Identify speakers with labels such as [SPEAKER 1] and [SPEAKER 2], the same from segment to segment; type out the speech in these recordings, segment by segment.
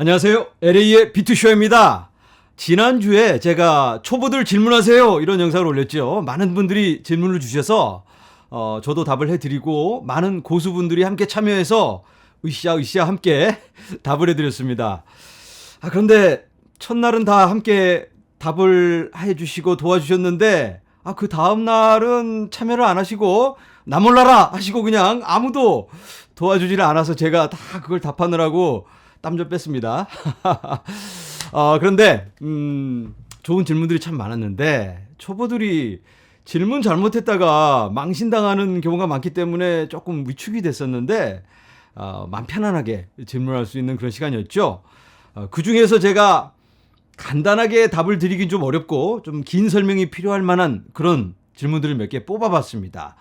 [SPEAKER 1] 안녕하세요. LA의 비투쇼입니다. 지난주에 제가 초보들 질문하세요. 이런 영상을 올렸죠. 많은 분들이 질문을 주셔서, 어, 저도 답을 해드리고, 많은 고수분들이 함께 참여해서, 으쌰, 으쌰 함께 답을 해드렸습니다. 아, 그런데 첫날은 다 함께 답을 해주시고 도와주셨는데, 아, 그 다음날은 참여를 안 하시고, 나 몰라라 하시고 그냥 아무도 도와주지를 않아서 제가 다 그걸 답하느라고 땀 좀 뺐습니다. 어, 그런데, 음, 좋은 질문들이 참 많았는데, 초보들이 질문 잘못했다가 망신당하는 경우가 많기 때문에 조금 위축이 됐었는데, 어, 마음 편안하게 질문할 수 있는 그런 시간이었죠. 어, 그 중에서 제가 간단하게 답을 드리긴 좀 어렵고, 좀 긴 설명이 필요할 만한 그런 질문들을 몇 개 뽑아봤습니다.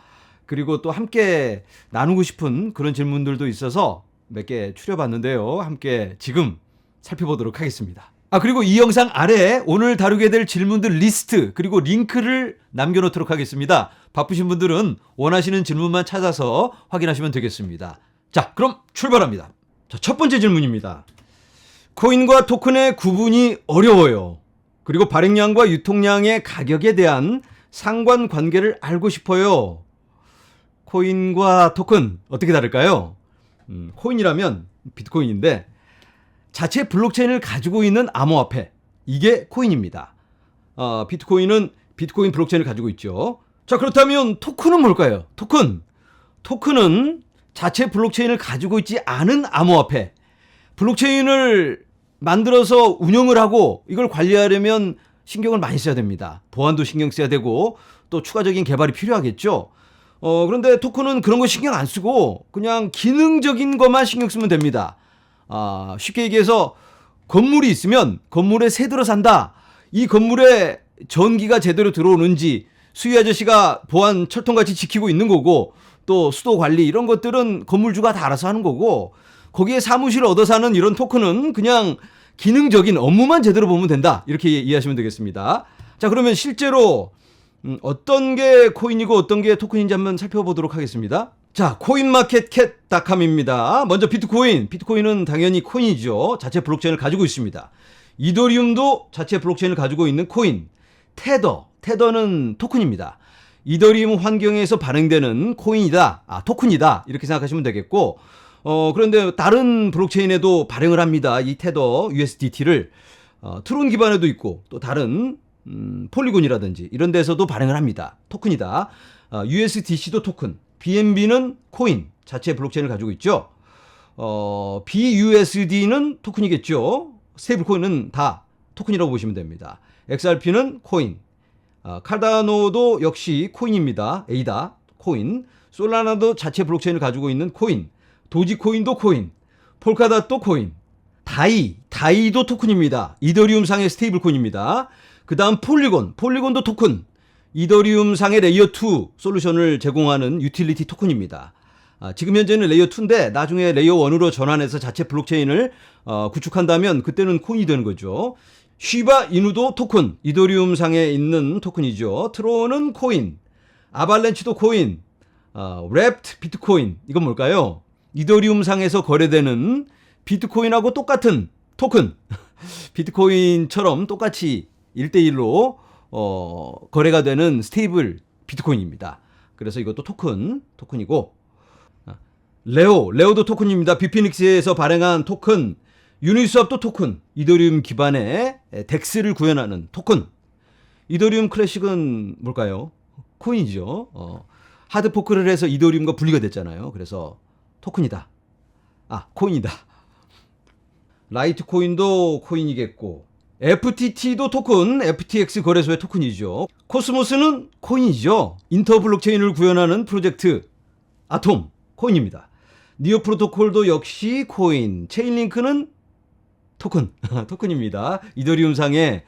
[SPEAKER 1] 그리고 또 함께 나누고 싶은 그런 질문들도 있어서 몇 개 추려봤는데요. 함께 지금 살펴보도록 하겠습니다. 아, 그리고 이 영상 아래에 오늘 다루게 될 질문들 리스트, 그리고 링크를 남겨놓도록 하겠습니다. 바쁘신 분들은 원하시는 질문만 찾아서 확인하시면 되겠습니다. 자, 그럼 출발합니다. 자, 첫 번째 질문입니다. 코인과 토큰의 구분이 어려워요. 그리고 발행량과 유통량의 가격에 대한 상관 관계를 알고 싶어요. 코인과 토큰 어떻게 다를까요? 음, 코인이라면 비트코인인데 자체 블록체인을 가지고 있는 암호화폐 이게 코인입니다. 어, 비트코인은 비트코인 블록체인을 가지고 있죠. 자 그렇다면 토큰은 뭘까요? 토큰 토큰은 자체 블록체인을 가지고 있지 않은 암호화폐 블록체인을 만들어서 운영을 하고 이걸 관리하려면 신경을 많이 써야 됩니다. 보안도 신경 써야 되고 또 추가적인 개발이 필요하겠죠. 어, 그런데 토큰은 그런 거 신경 안 쓰고 그냥 기능적인 것만 신경 쓰면 됩니다. 아, 쉽게 얘기해서 건물이 있으면 건물에 새 들어 산다. 이 건물에 전기가 제대로 들어오는지 수위 아저씨가 보안 철통같이 지키고 있는 거고 또 수도 관리 이런 것들은 건물주가 다 알아서 하는 거고 거기에 사무실을 얻어 사는 이런 토큰은 그냥 기능적인 업무만 제대로 보면 된다. 이렇게 이해하시면 되겠습니다. 자, 그러면 실제로 음, 어떤 게 코인이고 어떤 게 토큰인지 한번 살펴보도록 하겠습니다. 자, 코인마켓캣닷컴입니다. 먼저 비트코인. 비트코인은 당연히 코인이죠. 자체 블록체인을 가지고 있습니다. 이더리움도 자체 블록체인을 가지고 있는 코인. 테더. 테더는 토큰입니다. 이더리움 환경에서 발행되는 코인이다. 아, 토큰이다. 이렇게 생각하시면 되겠고, 어, 그런데 다른 블록체인에도 발행을 합니다. 이 테더 USDT를. 어, 트론 기반에도 있고, 또 다른 음, 폴리곤이라든지 이런 데서도 발행을 합니다. 토큰이다. 어, USDC도 토큰, BNB는 코인 자체 블록체인을 가지고 있죠. 어, BUSD는 토큰이겠죠. 스테이블 코인은 다 토큰이라고 보시면 됩니다. XRP는 코인, 어, 카다노도 역시 코인입니다. A다 코인. 솔라나도 자체 블록체인을 가지고 있는 코인, 도지코인도 코인, 폴카닷도 코인, 다이, 다이도 토큰입니다. 이더리움 상의 스테이블 코인입니다. 그 다음 폴리곤, 폴리곤도 토큰. 이더리움 상의 레이어 2 솔루션을 제공하는 유틸리티 토큰입니다. 아, 지금 현재는 레이어 2인데 나중에 레이어 1으로 전환해서 자체 블록체인을 어, 구축한다면 그때는 코인이 되는 거죠. 쉬바 이누도 토큰, 이더리움 상에 있는 토큰이죠. 트론은 코인, 아발렌치도 코인, 어, 랩트 비트코인 이건 뭘까요? 이더리움 상에서 거래되는 비트코인하고 똑같은 토큰. 비트코인처럼 똑같이 1대1로 어, 거래가 되는 스테이블 비트코인입니다. 그래서 이것도 토큰, 토큰이고 아, 레오, 레오도 토큰입니다. 비피닉스에서 발행한 토큰, 유니스왑도 토큰, 이더리움 기반의 덱스를 구현하는 토큰. 이더리움 클래식은 뭘까요? 코인이죠. 어, 하드포크를 해서 이더리움과 분리가 됐잖아요. 그래서 토큰이다. 아, 코인이다. 라이트 코인도 코인이겠고, FTT도 토큰, FTX 거래소의 토큰이죠. 코스모스는 코인이죠. 인터 블록체인을 구현하는 프로젝트 아톰 코인입니다. 니오 프로토콜도 역시 코인, 체인링크는 토큰, 토큰입니다. 이더리움 상의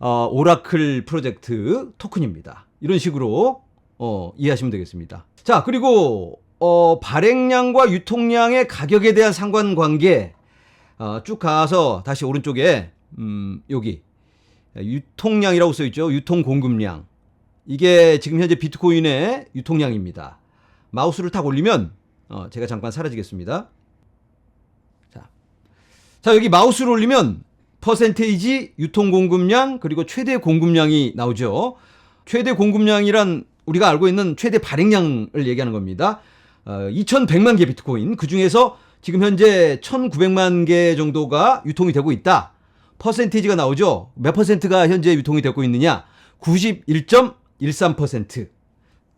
[SPEAKER 1] 어, 오라클 프로젝트 토큰입니다. 이런 식으로 어, 이해하시면 되겠습니다. 자, 그리고 어, 발행량과 유통량의 가격에 대한 상관관계 어, 쭉 가서 다시 오른쪽에 음, 여기 유통량이라고 써 있죠. 유통 공급량. 이게 지금 현재 비트코인의 유통량입니다. 마우스를 탁 올리면 어, 제가 잠깐 사라지겠습니다. 자, 자, 여기 마우스를 올리면 퍼센테이지, 유통 공급량, 그리고 최대 공급량이 나오죠. 최대 공급량이란 우리가 알고 있는 최대 발행량을 얘기하는 겁니다. 어, 2,100만 개 비트코인. 그 중에서 지금 현재 1,900만 개 정도가 유통이 되고 있다. 퍼센테이지가 나오죠. 몇 퍼센트가 현재 유통이 되고 있느냐? 91.13%.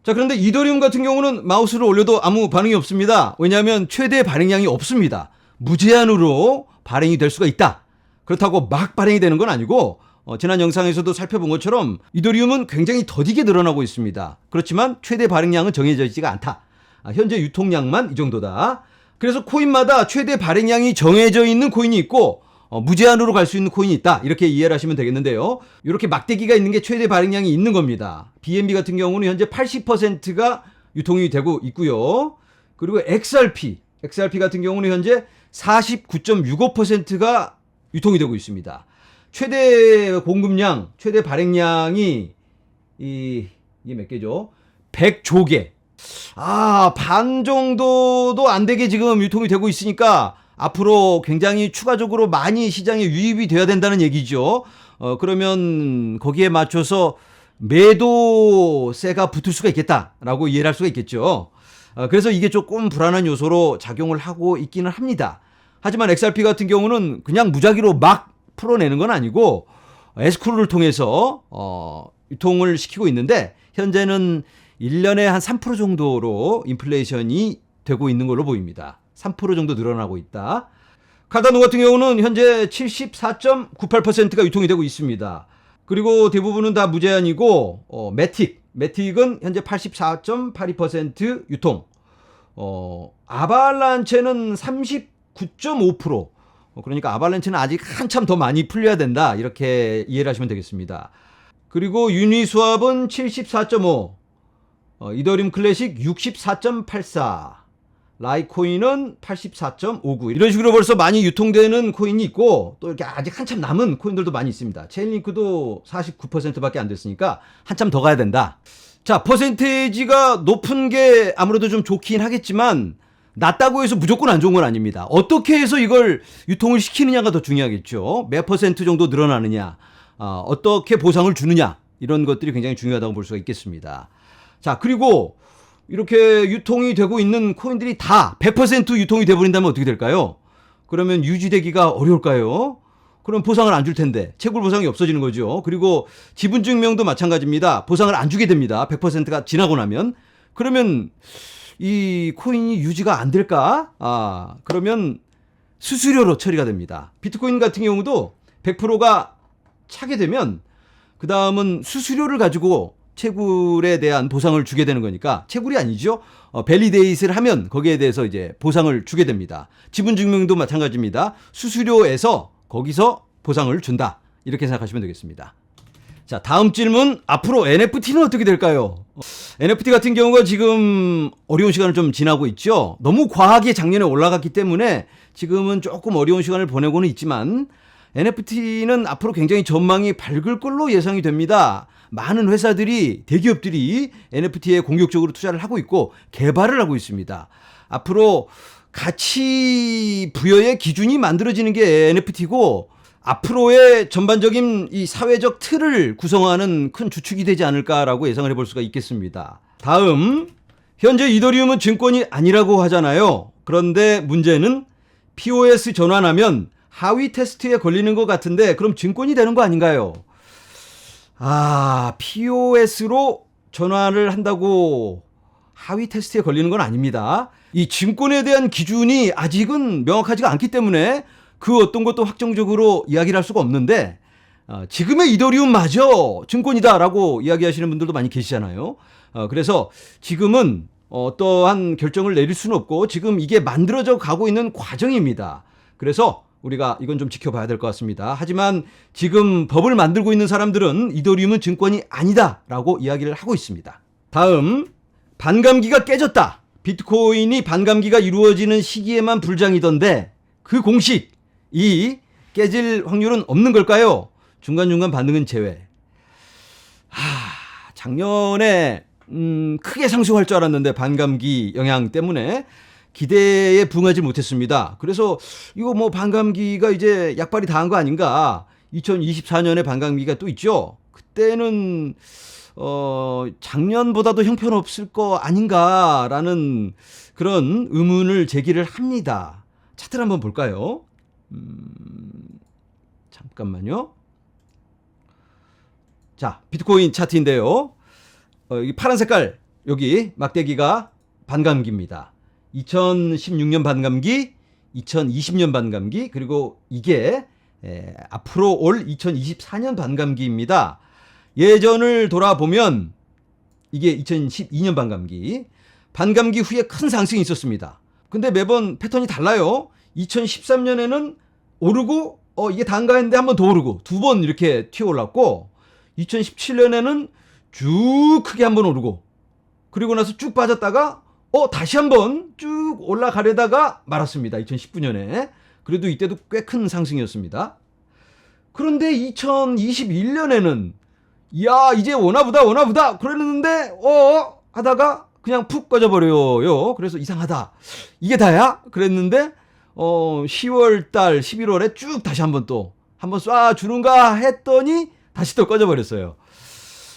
[SPEAKER 1] 자, 그런데 이더리움 같은 경우는 마우스를 올려도 아무 반응이 없습니다. 왜냐하면 최대 발행량이 없습니다. 무제한으로 발행이 될 수가 있다. 그렇다고 막 발행이 되는 건 아니고, 어, 지난 영상에서도 살펴본 것처럼 이더리움은 굉장히 더디게 늘어나고 있습니다. 그렇지만 최대 발행량은 정해져 있지가 않다. 아, 현재 유통량만 이 정도다. 그래서 코인마다 최대 발행량이 정해져 있는 코인이 있고, 어, 무제한으로 갈 수 있는 코인이 있다. 이렇게 이해를 하시면 되겠는데요. 이렇게 막대기가 있는 게 최대 발행량이 있는 겁니다. BNB 같은 경우는 현재 80%가 유통이 되고 있고요. 그리고 XRP, XRP 같은 경우는 현재 49.65%가 유통이 되고 있습니다. 최대 공급량, 최대 발행량이 이 이게 몇 개죠? 100조 개. 아, 반 정도도 안 되게 지금 유통이 되고 있으니까 앞으로 굉장히 추가적으로 많이 시장에 유입이 돼야 된다는 얘기죠. 어, 그러면 거기에 맞춰서 매도세가 붙을 수가 있겠다라고 이해를 할 수가 있겠죠. 어, 그래서 이게 조금 불안한 요소로 작용을 하고 있기는 합니다. 하지만 XRP 같은 경우는 그냥 무작위로 막 풀어내는 건 아니고 에스크루를 통해서 어, 유통을 시키고 있는데 현재는 1년에 한 3% 정도로 인플레이션이 되고 있는 걸로 보입니다. 3% 정도 늘어나고 있다. 카다노 같은 경우는 현재 74.98%가 유통이 되고 있습니다. 그리고 대부분은 다 무제한이고 어, 매틱, 매틱은 현재 84.82% 유통. 어, 아발란체는 39.5%. 어, 그러니까 아발란체는 아직 한참 더 많이 풀려야 된다. 이렇게 이해를 하시면 되겠습니다. 그리고 유니스왑은 74.5, 어, 이더리움 클래식 64.84, 라이코인은 84.59 이런 식으로 벌써 많이 유통되는 코인이 있고 또 이렇게 아직 한참 남은 코인들도 많이 있습니다. 체인링크도 49%밖에 안 됐으니까 한참 더 가야 된다. 자, 퍼센테이지가 높은 게 아무래도 좀 좋긴 하겠지만 낮다고 해서 무조건 안 좋은 건 아닙니다. 어떻게 해서 이걸 유통을 시키느냐가 더 중요하겠죠. 몇 퍼센트 정도 늘어나느냐, 어, 어떻게 보상을 주느냐 이런 것들이 굉장히 중요하다고 볼 수가 있겠습니다. 자, 그리고 이렇게 유통이 되고 있는 코인들이 다 100% 유통이 돼버린다면 어떻게 될까요? 그러면 유지되기가 어려울까요? 그럼 보상을 안 줄 텐데 채굴 보상이 없어지는 거죠. 그리고 지분 증명도 마찬가지입니다. 보상을 안 주게 됩니다. 100%가 지나고 나면 그러면 이 코인이 유지가 안 될까? 아 그러면 수수료로 처리가 됩니다. 비트코인 같은 경우도 100%가 차게 되면 그 다음은 수수료를 가지고 채굴에 대한 보상을 주게 되는 거니까 채굴이 아니죠. 어, 밸리데이트를 하면 거기에 대해서 이제 보상을 주게 됩니다. 지분 증명도 마찬가지입니다. 수수료에서 거기서 보상을 준다. 이렇게 생각하시면 되겠습니다. 자, 다음 질문. 앞으로 NFT는 어떻게 될까요? 어, NFT 같은 경우가 지금 어려운 시간을 좀 지나고 있죠. 너무 과하게 작년에 올라갔기 때문에 지금은 조금 어려운 시간을 보내고는 있지만 NFT는 앞으로 굉장히 전망이 밝을 걸로 예상이 됩니다. 많은 회사들이 대기업들이 NFT에 공격적으로 투자를 하고 있고 개발을 하고 있습니다. 앞으로 가치 부여의 기준이 만들어지는 게 NFT고 앞으로의 전반적인 이 사회적 틀을 구성하는 큰 주축이 되지 않을까라고 예상을 해볼 수가 있겠습니다. 다음 현재 이더리움은 증권이 아니라고 하잖아요. 그런데 문제는 POS 전환하면 하위 테스트에 걸리는 것 같은데 그럼 증권이 되는 거 아닌가요? 아, POS로 전환을 한다고 하위 테스트에 걸리는 건 아닙니다. 이 증권에 대한 기준이 아직은 명확하지가 않기 때문에 그 어떤 것도 확정적으로 이야기를 할 수가 없는데 어, 지금의 이더리움마저 증권이다라고 이야기하시는 분들도 많이 계시잖아요. 어, 그래서 지금은 어떠한 결정을 내릴 수는 없고 지금 이게 만들어져 가고 있는 과정입니다. 그래서 우리가 이건 좀 지켜봐야 될 것 같습니다. 하지만 지금 법을 만들고 있는 사람들은 이더리움은 증권이 아니다라고 이야기를 하고 있습니다. 다음 반감기가 깨졌다. 비트코인이 반감기가 이루어지는 시기에만 불장이던데 그 공식 이 깨질 확률은 없는 걸까요? 중간중간 반등은 제외. 하, 작년에 음, 크게 상승할 줄 알았는데 반감기 영향 때문에 기대에 부응하지 못했습니다. 그래서 이거 뭐 반감기가 이제 약발이 다한 거 아닌가? 2024년에 반감기가 또 있죠. 그때는 어 작년보다도 형편없을 거 아닌가라는 그런 의문을 제기를 합니다. 차트를 한번 볼까요? 음, 잠깐만요. 자, 비트코인 차트인데요. 어, 여기 파란 색깔 여기 막대기가 반감기입니다. 2016년 반감기, 2020년 반감기, 그리고 이게 에, 앞으로 올 2024년 반감기입니다. 예전을 돌아보면 이게 2012년 반감기, 반감기 후에 큰 상승이 있었습니다. 근데 매번 패턴이 달라요. 2013년에는 오르고 어 이게 단가 했는데 한 번 더 오르고 두 번 이렇게 튀어 올랐고 2017년에는 쭉 크게 한 번 오르고 그리고 나서 쭉 빠졌다가 어 다시 한번 쭉 올라가려다가 말았습니다. 2019년에 그래도 이때도 꽤 큰 상승이었습니다. 그런데 2021년에는 야 이제 오나보다 오나보다 그랬는데 어 하다가 그냥 푹 꺼져버려요. 그래서 이상하다. 이게 다야? 그랬는데 어 10월 달 11월에 쭉 다시 한번 또 한번 쏴 주는가 했더니 다시 또 꺼져버렸어요.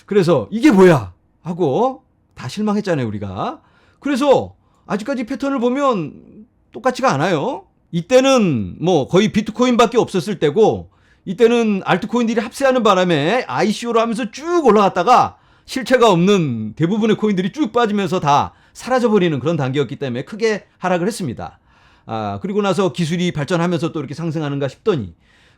[SPEAKER 1] 그래서 이게 뭐야 하고 다 실망했잖아요 우리가. 그래서 아직까지 패턴을 보면 똑같지가 않아요. 이때는 뭐 거의 비트코인밖에 없었을 때고 이때는 알트코인들이 합세하는 바람에 ICO로 하면서 쭉 올라갔다가 실체가 없는 대부분의 코인들이 쭉 빠지면서 다 사라져버리는 그런 단계였기 때문에 크게 하락을 했습니다. 아, 그리고 나서 기술이 발전하면서 또 이렇게 상승하는가 싶더니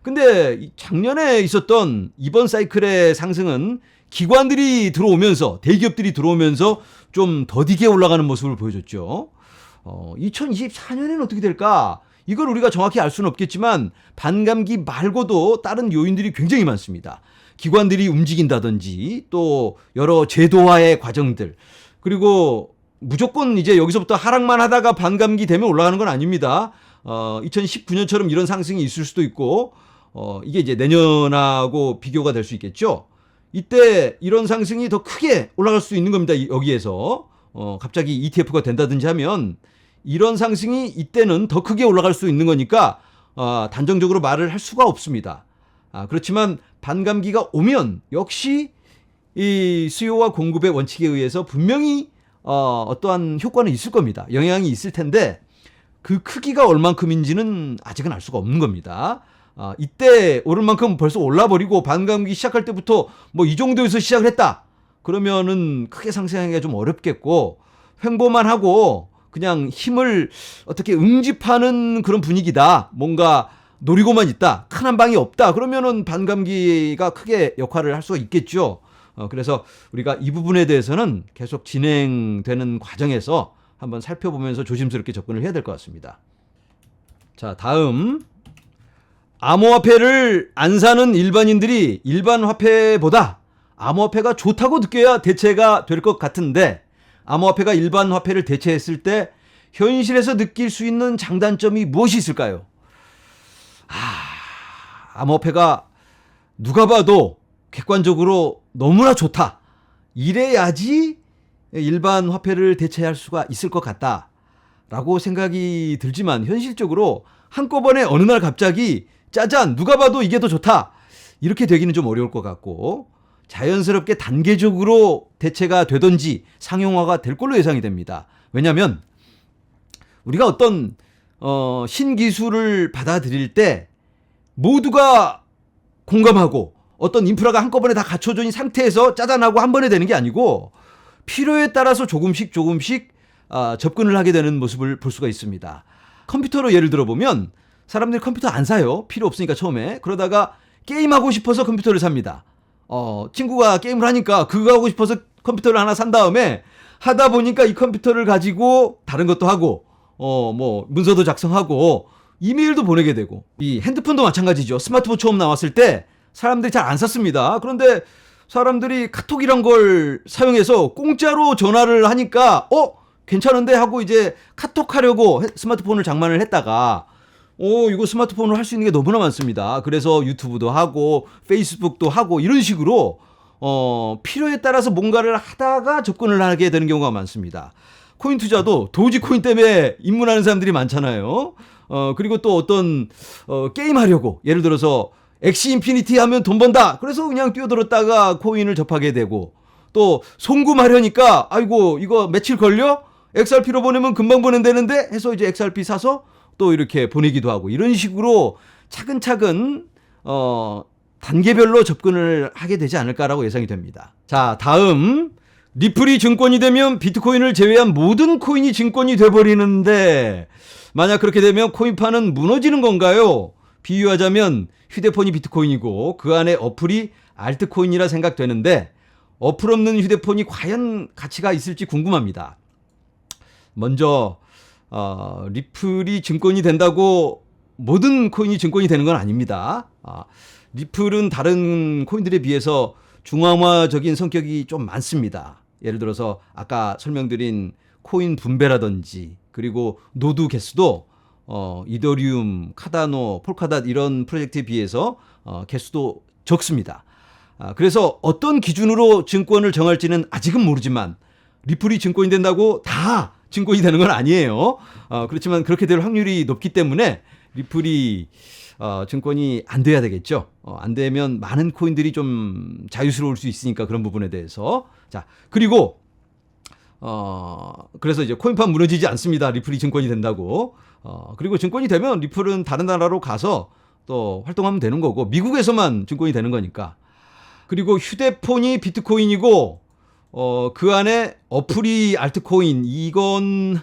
[SPEAKER 1] 근데 이 작년에 있었던 이번 사이클의 상승은 기관들이 들어오면서 대기업들이 들어오면서 좀 더디게 올라가는 모습을 보여줬죠. 어, 2024년에는 어떻게 될까? 이걸 우리가 정확히 알 수는 없겠지만 반감기 말고도 다른 요인들이 굉장히 많습니다. 기관들이 움직인다든지 또 여러 제도화의 과정들 그리고 무조건 이제 여기서부터 하락만 하다가 반감기 되면 올라가는 건 아닙니다. 어, 2019년처럼 이런 상승이 있을 수도 있고 어, 이게 이제 내년하고 비교가 될 수 있겠죠. 이때 이런 상승이 더 크게 올라갈 수 있는 겁니다. 이- 여기에서 어, 갑자기 ETF가 된다든지 하면 이런 상승이 이때는 더 크게 올라갈 수 있는 거니까 어, 단정적으로 말을 할 수가 없습니다. 아, 그렇지만 반감기가 오면 역시 이 수요와 공급의 원칙에 의해서 분명히 어, 어떠한 효과는 있을 겁니다. 영향이 있을 텐데 그 크기가 얼만큼인지는 아직은 알 수가 없는 겁니다. 아, 이때 오를 만큼 벌써 올라버리고 반감기 시작할 때부터 뭐 이 정도에서 시작을 했다. 그러면은 크게 상승하기가 좀 어렵겠고 횡보만 하고 그냥 힘을 어떻게 응집하는 그런 분위기다. 뭔가 노리고만 있다. 큰 한 방이 없다. 그러면은 반감기가 크게 역할을 할 수가 있겠죠. 어, 그래서 우리가 이 부분에 대해서는 계속 진행되는 과정에서 한번 살펴보면서 조심스럽게 접근을 해야 될 것 같습니다. 자, 다음. 암호화폐를 안 사는 일반인들이 일반 화폐보다 암호화폐가 좋다고 느껴야 대체가 될 것 같은데 암호화폐가 일반 화폐를 대체했을 때 현실에서 느낄 수 있는 장단점이 무엇이 있을까요? 아, 암호화폐가 누가 봐도 객관적으로 너무나 좋다. 이래야지 일반 화폐를 대체할 수가 있을 것 같다. 라고 생각이 들지만 현실적으로 한꺼번에 어느 날 갑자기 짜잔 누가 봐도 이게 더 좋다. 이렇게 되기는 좀 어려울 것 같고 자연스럽게 단계적으로 대체가 되든지 상용화가 될 걸로 예상이 됩니다. 왜냐하면 우리가 어떤 어, 신기술을 받아들일 때 모두가 공감하고 어떤 인프라가 한꺼번에 다 갖춰져 있는 상태에서 짜잔하고 한 번에 되는 게 아니고 필요에 따라서 조금씩 조금씩 아, 접근을 하게 되는 모습을 볼 수가 있습니다. 컴퓨터로 예를 들어보면 사람들이 컴퓨터 안 사요. 필요 없으니까 처음에. 그러다가 게임하고 싶어서 컴퓨터를 삽니다. 어, 친구가 게임을 하니까 그거 하고 싶어서 컴퓨터를 하나 산 다음에 하다 보니까 이 컴퓨터를 가지고 다른 것도 하고 어, 뭐 문서도 작성하고 이메일도 보내게 되고 이 핸드폰도 마찬가지죠. 스마트폰 처음 나왔을 때 사람들이 잘안 썼습니다. 그런데 사람들이 카톡이란 걸 사용해서 공짜로 전화를 하니까 어 괜찮은데 하고 이제 카톡 하려고 해- 스마트폰을 장만을 했다가 오 이거 스마트폰으로 할 수 있는 게 너무나 많습니다. 그래서 유튜브도 하고 페이스북도 하고 이런 식으로 어 필요에 따라서 뭔가를 하다가 접근을 하게 되는 경우가 많습니다. 코인 투자도 도지코인 때문에 입문하는 사람들이 많잖아요. 어, 그리고 또 어떤, 어, 게임 하려고, 예를 들어서, 엑시 인피니티 하면 돈 번다! 그래서 그냥 뛰어들었다가 코인을 접하게 되고, 또, 송금하려니까, 아이고, 이거 며칠 걸려? XRP로 보내면 금방 보낸다는데? 해서 이제 XRP 사서 또 이렇게 보내기도 하고, 이런 식으로 차근차근, 어, 단계별로 접근을 하게 되지 않을까라고 예상이 됩니다. 자, 다음. 리플이 증권이 되면 비트코인을 제외한 모든 코인이 증권이 돼 버리는데, 만약 그렇게 되면 코인파는 무너지는 건가요? 비유하자면 휴대폰이 비트코인이고 그 안에 어플이 알트코인이라 생각되는데 어플 없는 휴대폰이 과연 가치가 있을지 궁금합니다. 먼저 어, 리플이 증권이 된다고 모든 코인이 증권이 되는 건 아닙니다. 아, 리플은 다른 코인들에 비해서 중앙화적인 성격이 좀 많습니다. 예를 들어서 아까 설명드린 코인 분배라든지 그리고 노드 개수도 어, 이더리움, 카다노, 폴카닷 이런 프로젝트에 비해서 어, 개수도 적습니다. 아, 그래서 어떤 기준으로 증권을 정할지는 아직은 모르지만 리플이 증권이 된다고 다 증권이 되는 건 아니에요. 어, 그렇지만 그렇게 될 확률이 높기 때문에 리플이 어, 증권이 안 돼야 되겠죠. 어, 안 되면 많은 코인들이 좀 자유스러울 수 있으니까 그런 부분에 대해서. 자, 그리고 어, 그래서 이제 코인판 무너지지 않습니다. 리플이 증권이 된다고. 어, 그리고 증권이 되면 리플은 다른 나라로 가서 또 활동하면 되는 거고, 미국에서만 증권이 되는 거니까. 그리고 휴대폰이 비트코인이고, 어, 그 안에 어플이 알트코인, 이건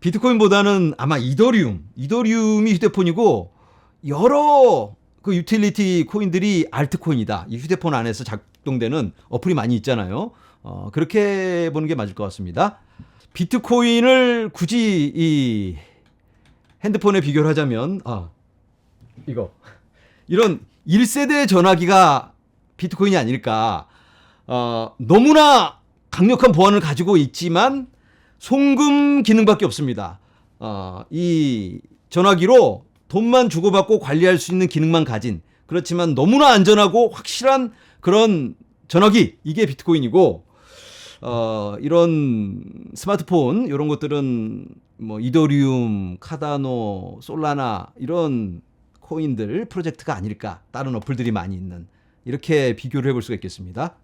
[SPEAKER 1] 비트코인보다는 아마 이더리움, 이더리움이 휴대폰이고, 여러 그 유틸리티 코인들이 알트코인이다. 이 휴대폰 안에서 작동되는 어플이 많이 있잖아요. 어, 그렇게 보는 게 맞을 것 같습니다. 비트코인을 굳이 이 핸드폰에 비교를 하자면, 아, 이거. 이런 1세대 전화기가 비트코인이 아닐까. 어, 너무나 강력한 보안을 가지고 있지만 송금 기능밖에 없습니다. 어, 이 전화기로 돈만 주고받고 관리할 수 있는 기능만 가진 그렇지만 너무나 안전하고 확실한 그런 전화기 이게 비트코인이고 어, 이런 스마트폰 이런 것들은 뭐 이더리움, 카다노, 솔라나 이런 코인들 프로젝트가 아닐까 다른 어플들이 많이 있는 이렇게 비교를 해볼 수가 있겠습니다.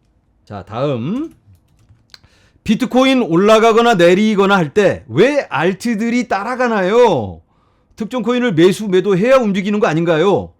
[SPEAKER 1] 자 다음 비트코인 올라가거나 내리거나 할 때 왜 알트들이 따라가나요? 특정 코인을 매수 매도해야 움직이는 거 아닌가요?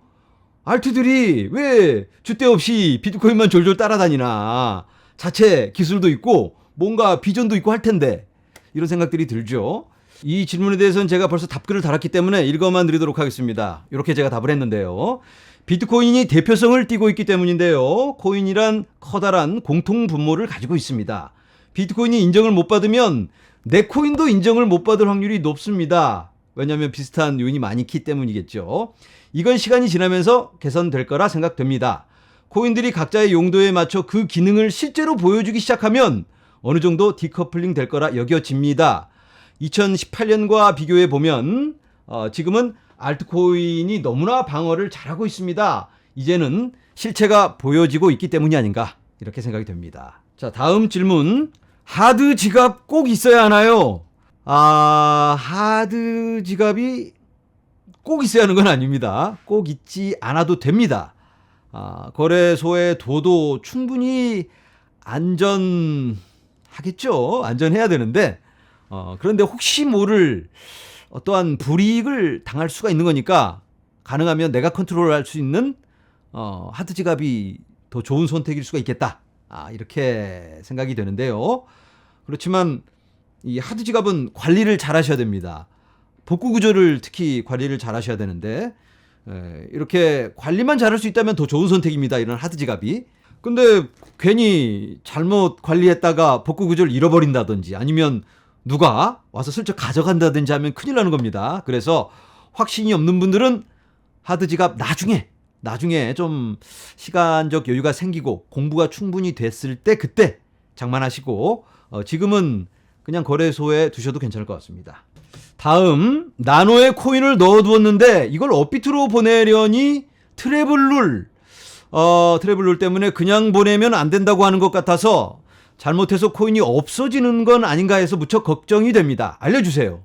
[SPEAKER 1] 알트들이 왜 주대 없이 비트코인만 졸졸 따라다니나 자체 기술도 있고 뭔가 비전도 있고 할 텐데 이런 생각들이 들죠. 이 질문에 대해서는 제가 벌써 답글을 달았기 때문에 읽어만 드리도록 하겠습니다. 이렇게 제가 답을 했는데요. 비트코인이 대표성을 띠고 있기 때문인데요. 코인이란 커다란 공통 분모를 가지고 있습니다. 비트코인이 인정을 못 받으면 내 코인도 인정을 못 받을 확률이 높습니다. 왜냐하면 비슷한 요인이 많이 있기 때문이겠죠. 이건 시간이 지나면서 개선될 거라 생각됩니다. 코인들이 각자의 용도에 맞춰 그 기능을 실제로 보여주기 시작하면 어느 정도 디커플링 될 거라 여겨집니다. 2018년과 비교해 보면 어, 지금은 알트코인이 너무나 방어를 잘하고 있습니다. 이제는 실체가 보여지고 있기 때문이 아닌가 이렇게 생각이 됩니다. 자 다음 질문 하드 지갑 꼭 있어야 하나요? 아 하드 지갑이 꼭 있어야 하는 건 아닙니다. 꼭 있지 않아도 됩니다. 아, 거래소의 도도 충분히 안전하겠죠. 안전해야 되는데, 어, 그런데 혹시 모를 어떠한 불이익을 당할 수가 있는 거니까 가능하면 내가 컨트롤할 수 있는 어, 하드 지갑이 더 좋은 선택일 수가 있겠다. 아, 이렇게 생각이 되는데요. 그렇지만 이 하드 지갑은 관리를 잘 하셔야 됩니다. 복구 구조를 특히 관리를 잘 하셔야 되는데 에, 이렇게 관리만 잘할 수 있다면 더 좋은 선택입니다. 이런 하드 지갑이. 근데 괜히 잘못 관리했다가 복구 구조를 잃어버린다든지 아니면 누가 와서 슬쩍 가져간다든지 하면 큰일 나는 겁니다. 그래서 확신이 없는 분들은 하드 지갑 나중에 나중에 좀 시간적 여유가 생기고 공부가 충분히 됐을 때 그때 장만하시고 어, 지금은 그냥 거래소에 두셔도 괜찮을 것 같습니다. 다음 나노에 코인을 넣어두었는데 이걸 업비트로 보내려니 트래블룰 어, 트래블룰 때문에 그냥 보내면 안 된다고 하는 것 같아서 잘못해서 코인이 없어지는 건 아닌가 해서 무척 걱정이 됩니다. 알려주세요.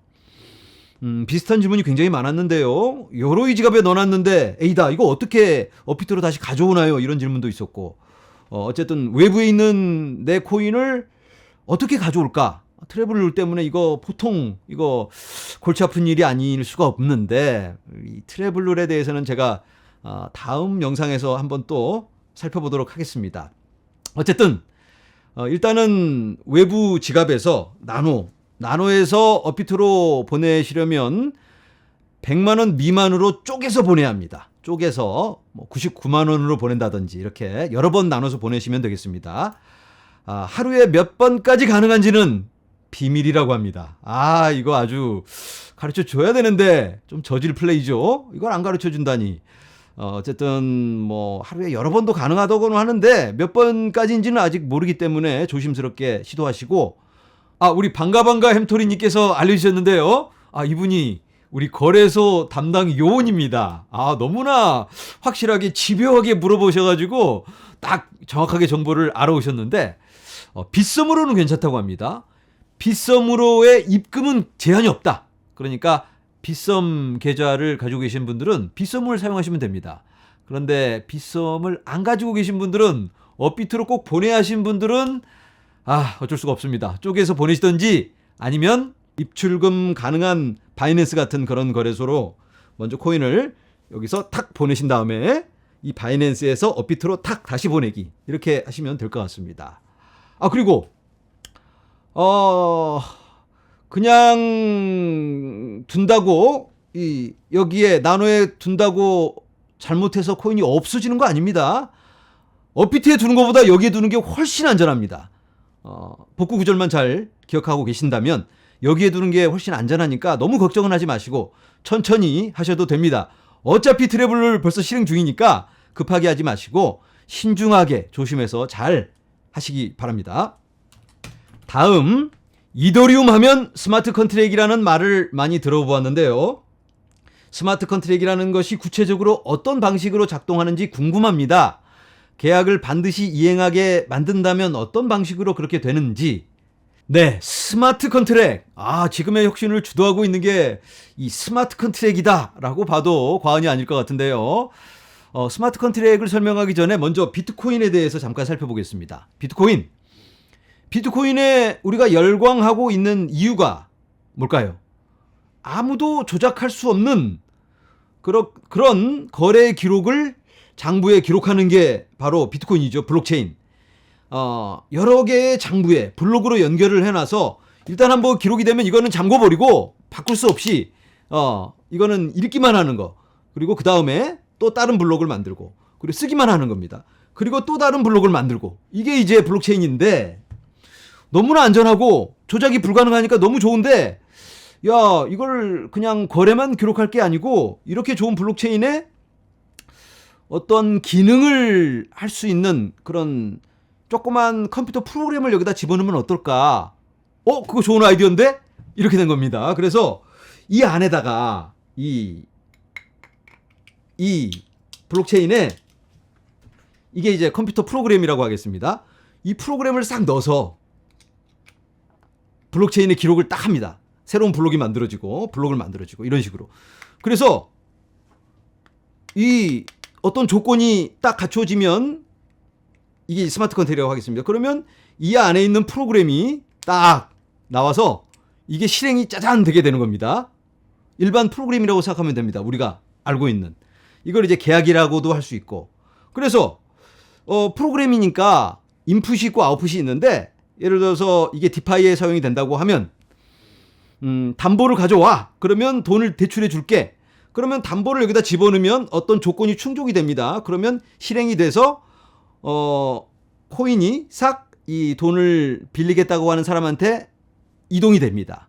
[SPEAKER 1] 음, 비슷한 질문이 굉장히 많았는데요. 요로이 지갑에 넣어놨는데, 에이다, 이거 어떻게 업비트로 다시 가져오나요? 이런 질문도 있었고, 어, 어쨌든 외부에 있는 내 코인을 어떻게 가져올까? 트래블 룰 때문에 이거 보통 이거 골치 아픈 일이 아닐 수가 없는데, 이 트래블 룰에 대해서는 제가 어, 다음 영상에서 한번 또 살펴보도록 하겠습니다. 어쨌든, 어, 일단은 외부 지갑에서 나노, 나노에서 업비트로 보내시려면 100만 원 미만으로 쪼개서 보내야 합니다. 쪼개서 뭐 99만 원으로 보낸다든지 이렇게 여러 번 나눠서 보내시면 되겠습니다. 아, 하루에 몇 번까지 가능한지는 비밀이라고 합니다. 아, 이거 아주 가르쳐 줘야 되는데 좀 저질 플레이죠. 이걸 안 가르쳐 준다니. 어, 어쨌든 뭐 하루에 여러 번도 가능하다고는 하는데 몇 번까지인지는 아직 모르기 때문에 조심스럽게 시도하시고 아, 우리 반가반가 햄토리님께서 알려주셨는데요. 아, 이분이 우리 거래소 담당 요원입니다. 아, 너무나 확실하게 집요하게 물어보셔가지고 딱 정확하게 정보를 알아오셨는데, 어, 빗썸으로는 괜찮다고 합니다. 빗썸으로의 입금은 제한이 없다. 그러니까 빗썸 계좌를 가지고 계신 분들은 빗썸을 사용하시면 됩니다. 그런데 빗썸을 안 가지고 계신 분들은 업비트로 꼭 보내야 하신 분들은 아, 어쩔 수가 없습니다. 쪼개서 보내시던지 아니면 입출금 가능한 바이낸스 같은 그런 거래소로 먼저 코인을 여기서 탁 보내신 다음에 이 바이낸스에서 업비트로 탁 다시 보내기 이렇게 하시면 될 것 같습니다. 아 그리고 어 그냥 둔다고 이 여기에 나노에 둔다고 잘못해서 코인이 없어지는 거 아닙니다. 업비트에 두는 것보다 여기에 두는 게 훨씬 안전합니다. 어, 복구 구절만 잘 기억하고 계신다면 여기에 두는 게 훨씬 안전하니까 너무 걱정은 하지 마시고 천천히 하셔도 됩니다. 어차피 트래블을 벌써 실행 중이니까 급하게 하지 마시고 신중하게 조심해서 잘 하시기 바랍니다. 다음 이더리움 하면 스마트 컨트랙이라는 말을 많이 들어보았는데요. 스마트 컨트랙이라는 것이 구체적으로 어떤 방식으로 작동하는지 궁금합니다. 계약을 반드시 이행하게 만든다면 어떤 방식으로 그렇게 되는지. 네, 스마트 컨트랙. 아, 지금의 혁신을 주도하고 있는 게 이 스마트 컨트랙이다라고 봐도 과언이 아닐 것 같은데요. 어, 스마트 컨트랙을 설명하기 전에 먼저 비트코인에 대해서 잠깐 살펴보겠습니다. 비트코인. 비트코인에 우리가 열광하고 있는 이유가 뭘까요? 아무도 조작할 수 없는 그런, 그런 거래 기록을 장부에 기록하는 게 바로 비트코인이죠. 블록체인. 어, 여러 개의 장부에 블록으로 연결을 해놔서 일단 한번 기록이 되면 이거는 잠궈버리고 바꿀 수 없이 어, 이거는 읽기만 하는 거. 그리고 그 다음에 또 다른 블록을 만들고 그리고 쓰기만 하는 겁니다. 그리고 또 다른 블록을 만들고 이게 이제 블록체인인데 너무나 안전하고 조작이 불가능하니까 너무 좋은데 야 이걸 그냥 거래만 기록할 게 아니고 이렇게 좋은 블록체인에 어떤 기능을 할 수 있는 그런 조그만 컴퓨터 프로그램을 여기다 집어넣으면 어떨까? 어, 그거 좋은 아이디어인데? 이렇게 된 겁니다. 그래서 이 안에다가 이, 이 블록체인에 이게 이제 컴퓨터 프로그램이라고 하겠습니다. 이 프로그램을 싹 넣어서 블록체인의 기록을 딱 합니다. 새로운 블록이 만들어지고 블록을 만들어지고 이런 식으로. 그래서 이 어떤 조건이 딱 갖춰지면 이게 스마트 컨트롤이라고 하겠습니다. 그러면 이 안에 있는 프로그램이 딱 나와서 이게 실행이 짜잔 되게 되는 겁니다. 일반 프로그램이라고 생각하면 됩니다. 우리가 알고 있는. 이걸 이제 계약이라고도 할 수 있고. 그래서 어 프로그램이니까 인풋이 있고 아웃풋이 있는데 예를 들어서 이게 디파이에 사용이 된다고 하면 음, 담보를 가져와. 그러면 돈을 대출해 줄게. 그러면 담보를 여기다 집어넣으면 어떤 조건이 충족이 됩니다. 그러면 실행이 돼서 어 코인이 싹 이 돈을 빌리겠다고 하는 사람한테 이동이 됩니다.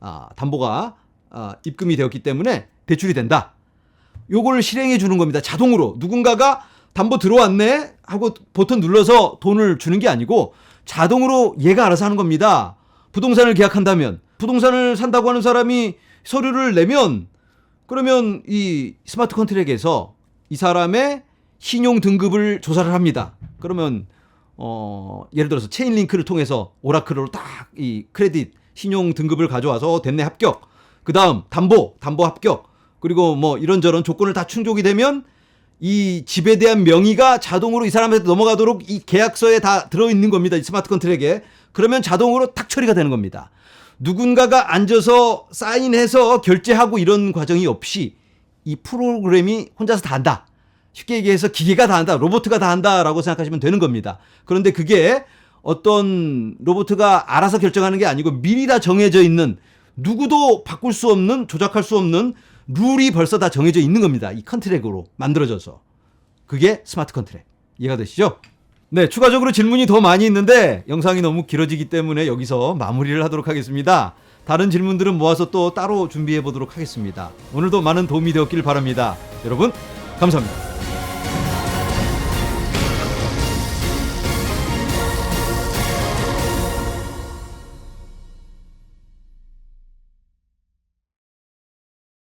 [SPEAKER 1] 아, 담보가 아, 입금이 되었기 때문에 대출이 된다. 요걸 실행해 주는 겁니다. 자동으로 누군가가 담보 들어왔네 하고 버튼 눌러서 돈을 주는 게 아니고 자동으로 얘가 알아서 하는 겁니다. 부동산을 계약한다면 부동산을 산다고 하는 사람이 서류를 내면 그러면 이 스마트 컨트랙에서 이 사람의 신용 등급을 조사를 합니다. 그러면 어, 예를 들어서 체인 링크를 통해서 오라클로 딱 이 크레딧 신용 등급을 가져와서 됐네 합격. 그다음 담보 담보 합격. 그리고 뭐 이런저런 조건을 다 충족이 되면 이 집에 대한 명의가 자동으로 이 사람한테 넘어가도록 이 계약서에 다 들어 있는 겁니다. 이 스마트 컨트랙에. 그러면 자동으로 딱 처리가 되는 겁니다. 누군가가 앉아서 사인해서 결제하고 이런 과정이 없이 이 프로그램이 혼자서 다 한다. 쉽게 얘기해서 기계가 다 한다. 로봇가 다 한다라고 생각하시면 되는 겁니다. 그런데 그게 어떤 로봇가 알아서 결정하는 게 아니고 미리 다 정해져 있는 누구도 바꿀 수 없는 조작할 수 없는 룰이 벌써 다 정해져 있는 겁니다. 이 컨트랙으로 만들어져서. 그게 스마트 컨트랙. 이해가 되시죠? 네, 추가적으로 질문이 더 많이 있는데 영상이 너무 길어지기 때문에 여기서 마무리를 하도록 하겠습니다. 다른 질문들은 모아서 또 따로 준비해 보도록 하겠습니다. 오늘도 많은 도움이 되었길 바랍니다. 여러분, 감사합니다.